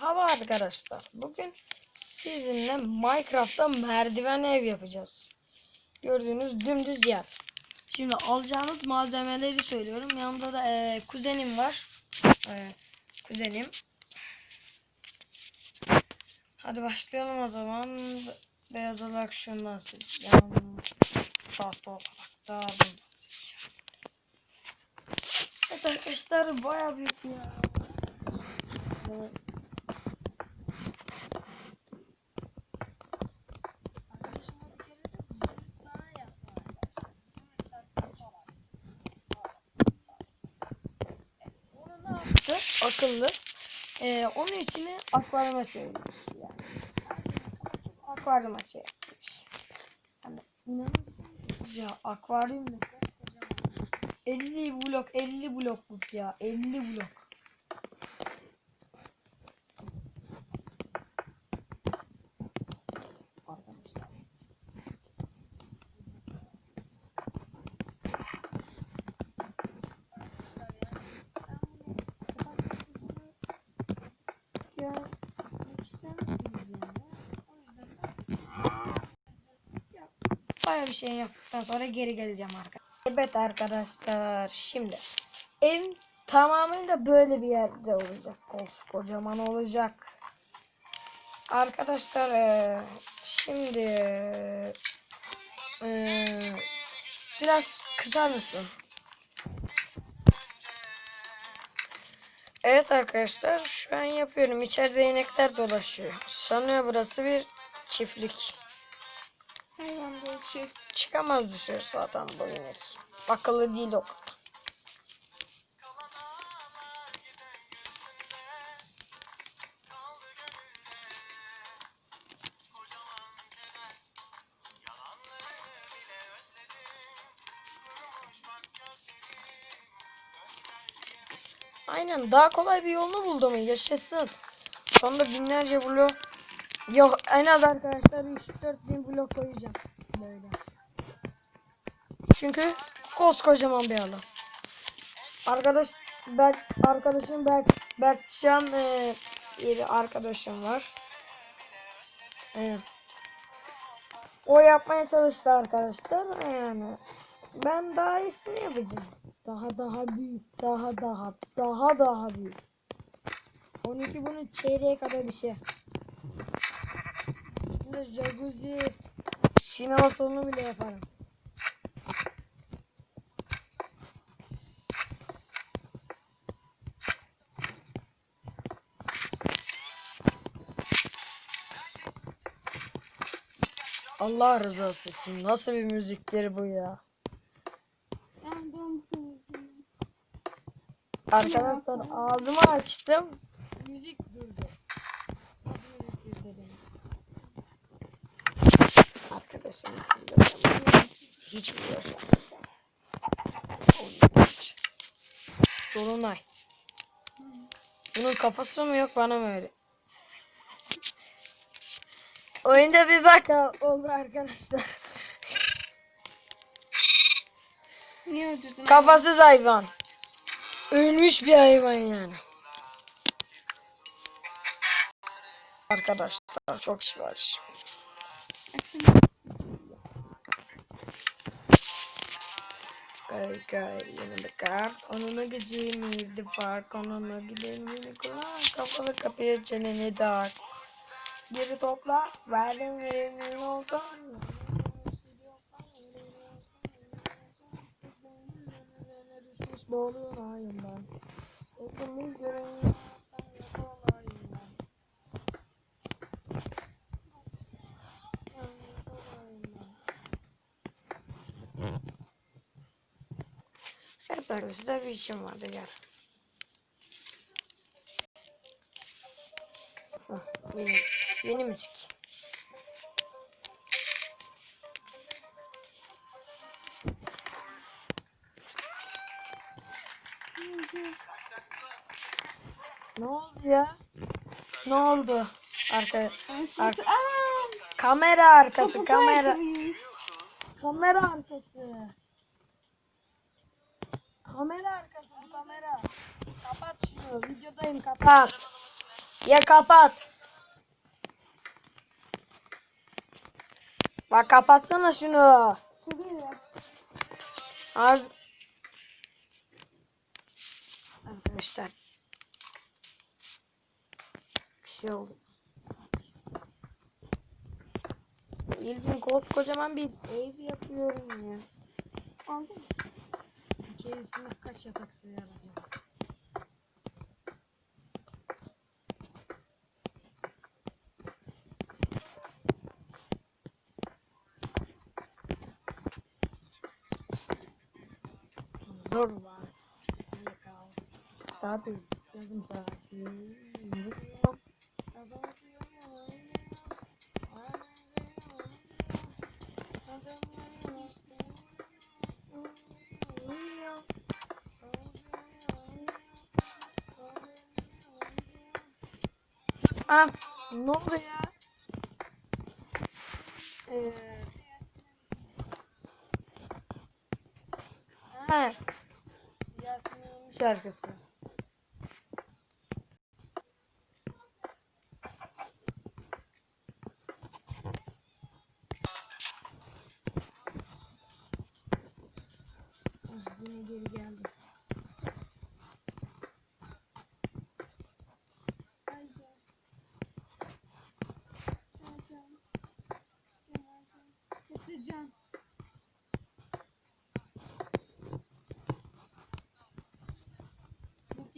Merhaba arkadaşlar. Bugün sizinle Minecraft'ta merdiven ev yapacağız. Gördüğünüz dümdüz yer. Şimdi alacağımız malzemeleri söylüyorum. Yanımda da eee, kuzenim var. Eee, kuzenim. Hadi başlayalım o zaman. Beyaz olarak şundan seçeceğim. Tahta olarak da bundan seçeceğim. Evet arkadaşlar bayağı büyük ya. Evet. Akıllı. Ee, onun içine akvaryuma çevirmiş. Yani. Akvaryuma çevirmiş. Hani inanılmaz ya akvaryum ne? 50 blok 50 blokluk ya 50 blok. Arkadaşlar. Ya yapmak istemezsiniz yani. O yüzden ya, bayağı bir şey yaptıktan sonra geri geleceğim arkadaşlar. Evet arkadaşlar şimdi ev tamamıyla böyle bir yerde olacak. Koskocaman olacak. Arkadaşlar eee, şimdi eee, biraz kısar mısın? Evet arkadaşlar şu an yapıyorum. İçeride inekler dolaşıyor. Sanıyor burası bir çiftlik. Hayvan dolaşıyoruz. Çıkamaz dışarı zaten bu inek. Akıllı değil o. Aynen daha kolay bir yolunu buldum yaşasın. Sonunda binlerce blok yok en az arkadaşlar 3-4 bin blok koyacağım böyle. Çünkü koskocaman bir alan. Arkadaş Berk arkadaşım Berk Berkcan e, bir arkadaşım var. E, o yapmaya çalıştı arkadaşlar. Yani ben daha iyisini yapacağım. Daha daha büyük, daha daha daha daha büyük. 12 bunun çeyreğe kadar bir şey. Şimdi jacuzzi sinema salonu bile yaparım. Allah rızası için nasıl bir müzikleri bu ya? Arkadaşlar ağzımı açtım. Müzik durdu. Nasıl müzik durdu benim? Arkadaşım hiç biliyorsun. Dolunay. Bunun kafası mı yok bana mı öyle? Oyunda bir dakika oldu arkadaşlar. Niye öldürdün? Kafasız hayvan. Ölmüş bir hayvan yani. Arkadaşlar çok iş var şimdi. Yanımda kar. Onunla gideceğim yedi park. Onunla gidelim yeni kulak. Kapalı kapıya çeneni dar. Geri topla. Verdim veremin oldu. Dolu ayından. Hepimiz görünüyor. Arkadaşlar bir işim vardı gel. Hah, Yeni, yeni müzik. Ne oldu ya? Ne oldu? Arka, ar Aaa! kamera arkası, kamera, kamera arkası. Kamera arkası, kamera. Kapat şunu, videodayım kapat. Ya kapat. Bak kapatsana şunu. Abi. Arkadaşlar. Bir şey oldu. Bildiğin koskocaman bir ev yapıyorum ya. Aldın mı? İçerisinde kaç yatak sığar acaba? Zor var. Kal. Tabii. Yarım. Ah, ne oldu ya? Ee, ha, Yasin'in şarkısı. Yine geri geldi.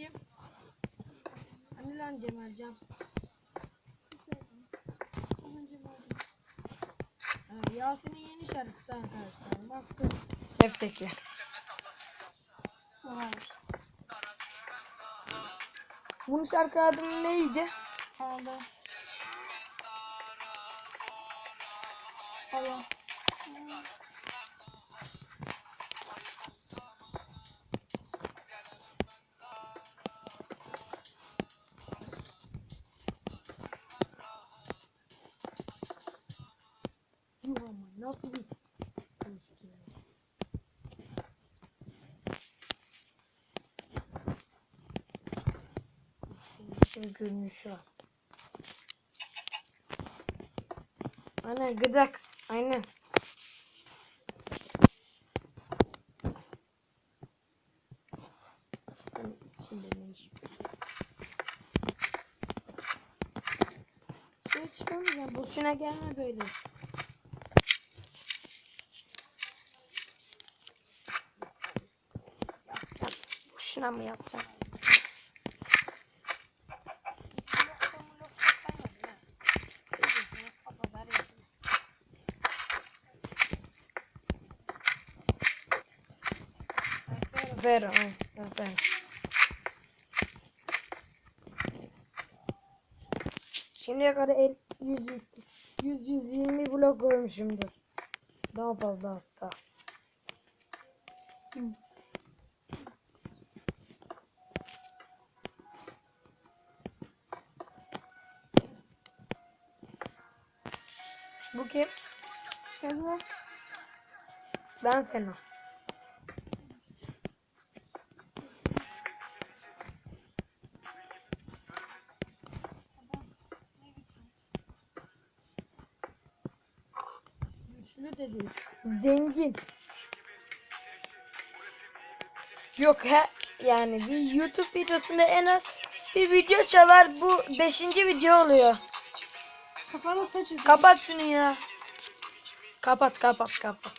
Kim? Hani lan Cemalcan? Yasin'in yeni şarkısı arkadaşlar. Master Şef'teki. Var. Bunun şarkı adı neydi? Aldı. Allah. Nasıl bir. Şey görünüşü var. Aynen gıdak. Aynen. Şimdi ne iş? Şey çıkamayacağım. Boşuna gelme böyle. Yapacağım. Boşuna mı yapacağım? Ver, ver, ver. Şimdiye kadar el, 100, 100, 120 blok koymuşumdur. Daha fazla hatta. Bu Fena. Ben fena. Zengin. Yok he yani bir YouTube videosunda en az bir video çalar bu beşinci video oluyor. Kafana saç ödüm. Kapat şunu ya. Kapat kapat kapat.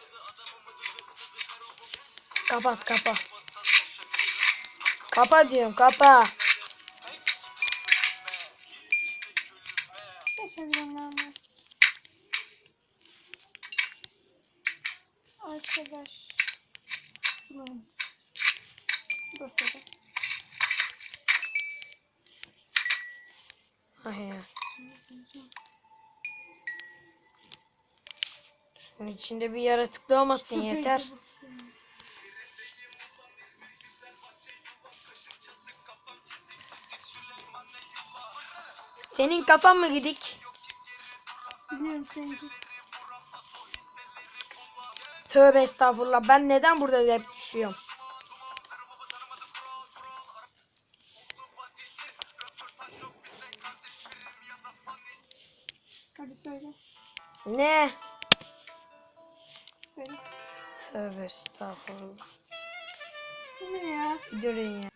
Kapat kapat. Kapa diyorum kapa. Arkadaş. Dur tabii. Hayır. Şunun içinde bir yaratıklı olmasın yeter. Senin kafan mı gidik? Biliyorum seninki. Tövbe estağfurullah. Ben neden burada hep düşüyorum? Hadi söyle. Ne? Söyle. Tövbe estağfurullah. Bu ne ya? Ya.